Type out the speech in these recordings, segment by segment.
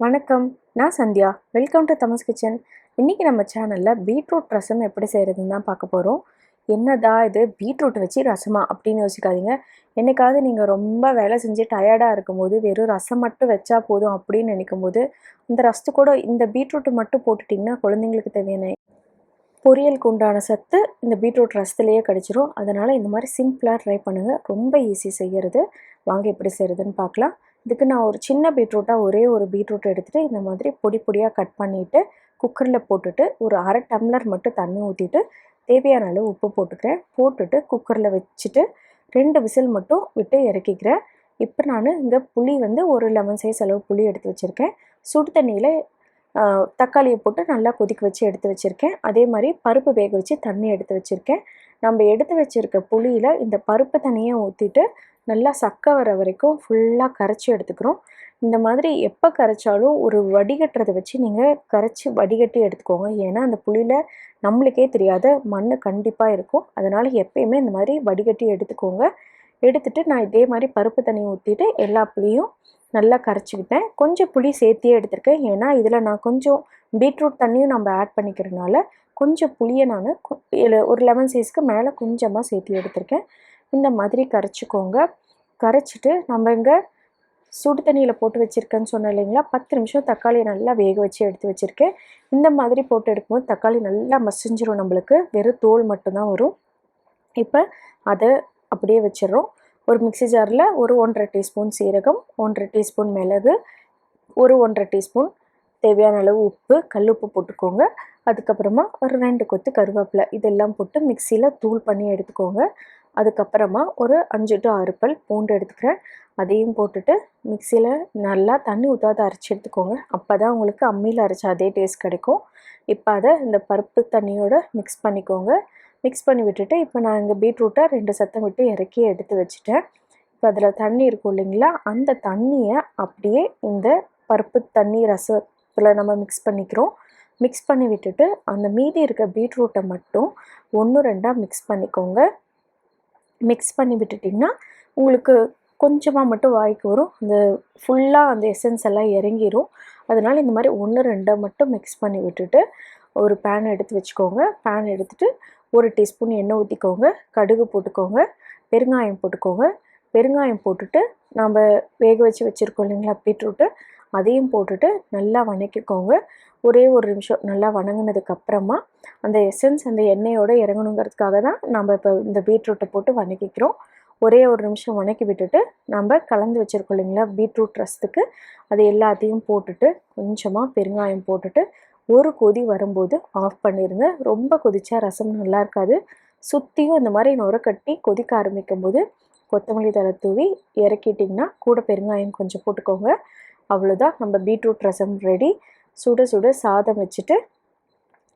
வணக்கம் நான் Sandhya. Welcome to Thamas kitchen இன்றைக்கி நம்ம சேனலில் பீட்ரூட் ரசம் எப்படி செய்கிறதுன்னு தான் பார்க்க போகிறோம் என்னடா இது பீட்ரூட் வச்சு ரசமா அப்படின்னு யோசிக்காதீங்க. என்னைக்காவது நீங்கள் ரொம்ப வேலை செஞ்சு டயர்டாக இருக்கும்போது வெறும் ரசம் மட்டும் வச்சா போதும் அப்படின்னு நினைக்கும் போது இந்த ரசத்து கூட இந்த பீட்ரூட் மட்டும் போட்டுட்டிங்கன்னா குழந்தைங்களுக்கு தேவையான பொரியலுக்கு உண்டான சத்து இந்த பீட்ரூட் ரசத்துலேயே கிடச்சிரும். அதனால் இந்த மாதிரி சிம்பிளாக ட்ரை பண்ணுங்கள் ரொம்ப ஈஸி செய்கிறது வாங்க எப்படி செய்கிறதுன்னு பார்க்கலாம். இதுக்கு நான் ஒரு சின்ன பீட்ரூட்டாக ஒரே ஒரு பீட்ரூட் எடுத்துகிட்டு இந்த மாதிரி பொடி பொடியாக கட் பண்ணிவிட்டு குக்கரில் போட்டுட்டு ஒரு அரை டம்ளர் மட்டும் தண்ணி ஊற்றிட்டு தேவையான அளவு உப்பு போட்டுக்கிறேன். போட்டுட்டு குக்கரில் வச்சுட்டு ரெண்டு விசில் மட்டும் விட்டு இறக்கிக்கிறேன். இப்போ நான் இங்கே புளி வந்து ஒரு லெமன் சைஸ் அளவு புளி எடுத்து வச்சுருக்கேன். சுடு தண்ணியில் தக்காளியை போட்டு நல்லா கொதிக்க வச்சு எடுத்து வச்சுருக்கேன். அதே மாதிரி பருப்பு வேக வச்சு தண்ணி எடுத்து வச்சுருக்கேன். நம்ம எடுத்து வச்சுருக்க புளியில் இந்த பருப்பு தண்ணியை ஊற்றிட்டு நல்லா சக்க வர வரைக்கும் ஃபுல்லாக கரைச்சி எடுத்துக்கிறோம். இந்த மாதிரி எப்போ கரைச்சாலும் ஒரு வடிகட்டுறதை வச்சு நீங்கள் கரைச்சி வடிகட்டி எடுத்துக்கோங்க. ஏன்னா அந்த புளியில் நம்மளுக்கே தெரியாத மண் கண்டிப்பாக இருக்கும். அதனால் எப்பயுமே இந்த மாதிரி வடிகட்டி எடுத்துக்கோங்க. எடுத்துகிட்டு நான் இதே மாதிரி பருப்பு தண்ணி ஊற்றிட்டு எல்லா புளியும் நல்லா கரைச்சிக்கிட்டேன். கொஞ்சம் புளி சேர்த்தியே எடுத்திருக்கேன். ஏன்னா இதில் நான் கொஞ்சம் பீட்ரூட் தண்ணியும் நம்ம ஆட் பண்ணிக்கிறதுனால கொஞ்சம் புளியை நான் ஒரு லெமன் சைஸ்க்கு மேலே கொஞ்சமாக சேர்த்தி எடுத்திருக்கேன். இந்த மாதிரி கரைச்சிக்கோங்க. கரைச்சிட்டு நம்ம இங்கே சுடு தண்ணியில் போட்டு வச்சுருக்கேன்னு சொன்னேன் இல்லைங்களா? பத்து நிமிஷம் தக்காளியை நல்லா வேக வச்சு எடுத்து வச்சுருக்கேன். இந்த மாதிரி போட்டு எடுக்கும்போது தக்காளி நல்லா மசிஞ்சிரும் நம்மளுக்கு. வெறும் தோல் மட்டும்தான் வரும். இப்போ அதை அப்படியே வச்சிடுறோம். ஒரு மிக்சி ஜாரில் ஒரு ஒன்றரை டீஸ்பூன் சீரகம் ஒன்றரை டீஸ்பூன் மிளகு ஒரு ஒன்றரை டீஸ்பூன் தேவையான அளவு உப்பு கல் உப்பு போட்டுக்கோங்க. அதுக்கப்புறமா ஒரு ரெண்டு கொத்து கருவேப்பிலை இதெல்லாம் போட்டு மிக்சியில் தூள் பண்ணி எடுத்துக்கோங்க. அதுக்கப்புறமா ஒரு அஞ்சு டு ஆறு பல் பூண்டு எடுத்துக்கிறேன். அதையும் போட்டுட்டு மிக்சியில் நல்லா தண்ணி ஊற்றாத அரைச்சி எடுத்துக்கோங்க. அப்போ தான் உங்களுக்கு அம்மியில் அரைச்ச அதே டேஸ்ட் கிடைக்கும். இப்போ அதை இந்த பருப்பு தண்ணியோடு மிக்ஸ் பண்ணிக்கோங்க. மிக்ஸ் பண்ணி விட்டுட்டு இப்போ நான் இங்கே பீட்ரூட்டை ரெண்டு சத்தம் விட்டு இறக்கி எடுத்து வச்சுட்டேன். இப்போ அதில் தண்ணி இருக்கும் இல்லைங்களா? அந்த தண்ணியை அப்படியே இந்த பருப்பு தண்ணி ரசத்தில் நம்ம மிக்ஸ் பண்ணிக்கிறோம். மிக்ஸ் பண்ணி விட்டுட்டு அந்த மீதி இருக்க பீட்ரூட்டை மட்டும் ஒன்று ரெண்டாக மிக்ஸ் பண்ணிக்கோங்க. மிக்ஸ் பண்ணி விட்டுட்டிங்கன்னா உங்களுக்கு கொஞ்சமாக மட்டும் வாய்க்கு வரும். அந்த ஃபுல்லாக அந்த எசன்ஸ் எல்லாம் இறங்கிரும். அதனால் இந்த மாதிரி ஒன்று ரெண்டை மட்டும் மிக்ஸ் பண்ணி விட்டுட்டு ஒரு பேன் எடுத்து வச்சுக்கோங்க. பேன் எடுத்துகிட்டு ஒரு டீஸ்பூன் எண்ணெய் ஊற்றிக்கோங்க கடுகு போட்டுக்கோங்க. பெருங்காயம் போட்டுக்கோங்க. பெருங்காயம் போட்டுட்டு நம்ம வேக வச்சு வச்சுருக்கோம் இல்லைங்களா பீட்ரூட்டு. அதையும் போட்டுட்டு நல்லா வணக்கிக்கோங்க. ஒரே ஒரு நிமிஷம் நல்லா வணங்கினதுக்கப்புறமா அந்த எசன்ஸ் அந்த எண்ணெயோடு இறங்கணுங்கிறதுக்காக தான் நம்ம இப்போ இந்த பீட்ரூட்டை போட்டு வணக்கிக்கிறோம். ஒரே ஒரு நிமிஷம் வணக்கி விட்டுட்டு நம்ம கலந்து வச்சுருக்கோம் இல்லைங்களா? பீட்ரூட் ரசத்துக்கு. அது எல்லாத்தையும் போட்டுட்டு கொஞ்சமாக பெருங்காயம் போட்டுட்டு ஒரு கொதி வரும்போது ஆஃப் பண்ணிடுங்க ரொம்ப கொதிச்சா ரசம் நல்லா இருக்காது. சுற்றியும் இந்த மாதிரி நுர கட்டி கொதிக்க ஆரம்பிக்கும் போது கொத்தமல்லி தலை தூவி இறக்கிட்டிங்கன்னா கூட பெருங்காயம் கொஞ்சம் போட்டுக்கோங்க. அவ்வளோதான் நம்ம பீட்ரூட் ரசம் ரெடி சுட சுட சாதம் வச்சுட்டு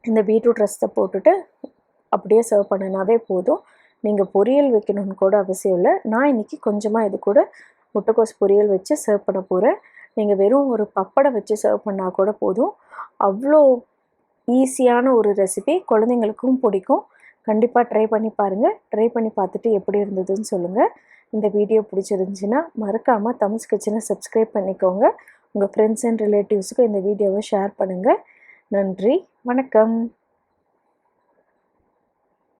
இந்த பீட்ரூட் ரசத்தை போட்டுட்டு அப்படியே சர்வ் பண்ணினாவே போதும். நீங்கள் பொரியல் வைக்கணும்னு கூட அவசியம் இல்லை. நான் இன்றைக்கி கொஞ்சமாக இது கூட முட்டைக்கோஸ் பொரியல் வச்சு சர்வ் பண்ண போகிறேன் நீங்கள் வெறும் ஒரு பப்படை வச்சு சர்வ் பண்ணால் கூட போதும். அவ்வளோ ஈஸியான ஒரு ரெசிபி குழந்தைங்களுக்கும் பிடிக்கும். கண்டிப்பாக ட்ரை பண்ணி பாருங்கள் ட்ரை பண்ணி பார்த்துட்டு எப்படி இருந்ததுன்னு சொல்லுங்கள் இந்த வீடியோ பிடிச்சிருந்துச்சின்னா மறக்காமல் தமிழ் கிச்சனை சப்ஸ்கிரைப் பண்ணிக்கோங்க. உங்கள் ஃப்ரெண்ட்ஸ் அண்ட் ரிலேட்டிவ்ஸுக்கு இந்த வீடியோவை ஷேர் பண்ணுங்கள் நன்றி வணக்கம்.